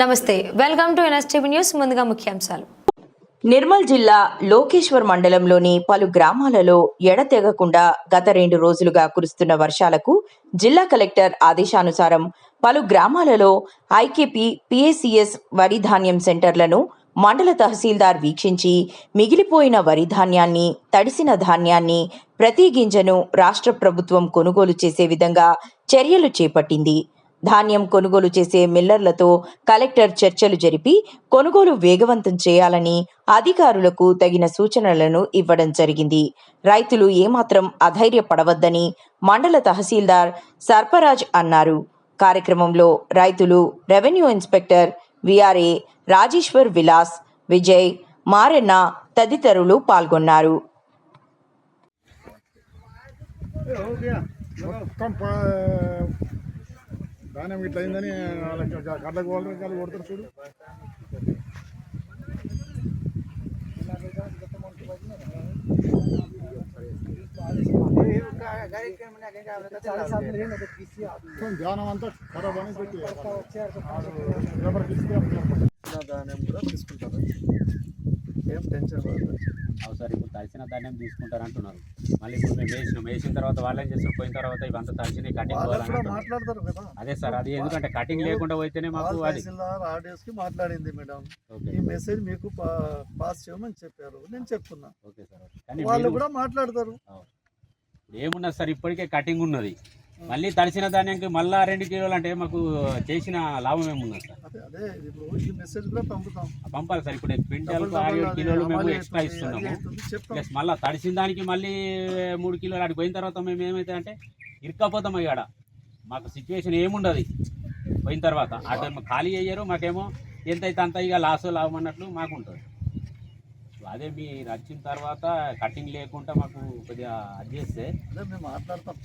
నమస్తే welcome to NSTV news ముందుగా ముఖ్యాంశాలు. నిర్మల్ జిల్లా లోకేశ్వర్ మండలంలోని పలు గ్రామాలలో ఎడతెగకుండా గత రెండు రోజులుగా కురుస్తున్న వర్షాలకు జిల్లా కలెక్టర్ ఆదేశానుసారం పలు గ్రామాలలో ఐకేపీ పిఏసిఎస్ వరి ధాన్యం సెంటర్లను మండల తహసీల్దార్ వీక్షించి మిగిలిపోయిన వరి ధాన్యాన్ని తడిసిన ధాన్యాన్ని ప్రతి గింజను రాష్ట్ర ప్రభుత్వం కొనుగోలు చేసే విధంగా చర్యలు చేపట్టింది. ధాన్యం కొనుగోలు చేసే మిల్లర్లతో కలెక్టర్ చర్చలు జరిపి కొనుగోలు వేగవంతం చేయాలని అధికారులకు తగిన సూచనలను ఇవ్వడం జరిగింది. రైతులు ఏమాత్రం అధైర్యపడవద్దని మండల తహసీల్దార్ సర్పరాజ్ అన్నారు. కార్యక్రమంలో రైతులు revenue inspector VRA Rajeshwar Vilas Vijay Maranna తదితరులు పాల్గొన్నారు. మొత్తం ప- ధాన్యం ఇట్లా అయిందని గడ్డకు వాళ్ళు కాళ్ళు కొడతారు చూడు. ధ్యానం అంతా ఖరాబ్ అని పెట్టి తీసుకుంటారు. ఏం టెన్షన్ అవు సార్ ఇప్పుడు తడిసిన ధాన్యం తీసుకుంటారు అంటున్నారు మళ్ళీ ఇప్పుడు మేము వేసినాం వేసిన తర్వాత వాళ్ళు ఏం చేస్తారు? పోయిన తర్వాత ఇవంతా తడిచిన కటింగ్. మాట్లాడతారు కదా. అదే సార్ అది ఎందుకంటే కటింగ్ లేకుండా పోతేనే మాకు అది. తహసీల్దార్ ఆర్డీఎస్కి మాట్లాడింది మేడం. ఈ మెసేజ్ మీకు పాస్ చేయమని చెప్పారు. నేను చెప్తున్నా. ఓకే సార్ వాళ్ళు కూడా మాట్లాడతారు. ఏమున్నది సార్? ఇప్పటికే కటింగ్ ఉన్నది. మళ్ళీ తడిసిన ధాన్యంకి మళ్ళా రెండు కిలోలు అంటే మాకు చేసిన లాభం ఏమున్నది సార్? అదే అదే ఇప్పుడు ఈ మెసేజ్ కూడా పంపుతాం. ఆ పంపాలి సార్ ఇప్పుడు ఆరు ఏడు కిలోలు మేము ఎక్స్ట్రా ఇస్తున్నాము. ప్లస్ మళ్ళీ తడిసిన దానికి మళ్ళీ మూడు కిలోలు ఆడికి పోయిన తర్వాత మేము ఏమైతే అంటే ఇరుక్కపోతాం అయ్యాడ. మాకు సిచ్యువేషన్ ఏముండదు. పోయిన తర్వాత ఆ టైం ఖాళీ అయ్యారు మాకేమో ఎంత అయితే అంత ఇక లాస్ లాభం అన్నట్లు మాకు ఉంటుంది అదే మీరు వచ్చిన తర్వాత కటింగ్ లేకుండా మాకు కొద్దిగా అది చేస్తే మేము మాట్లాడతాం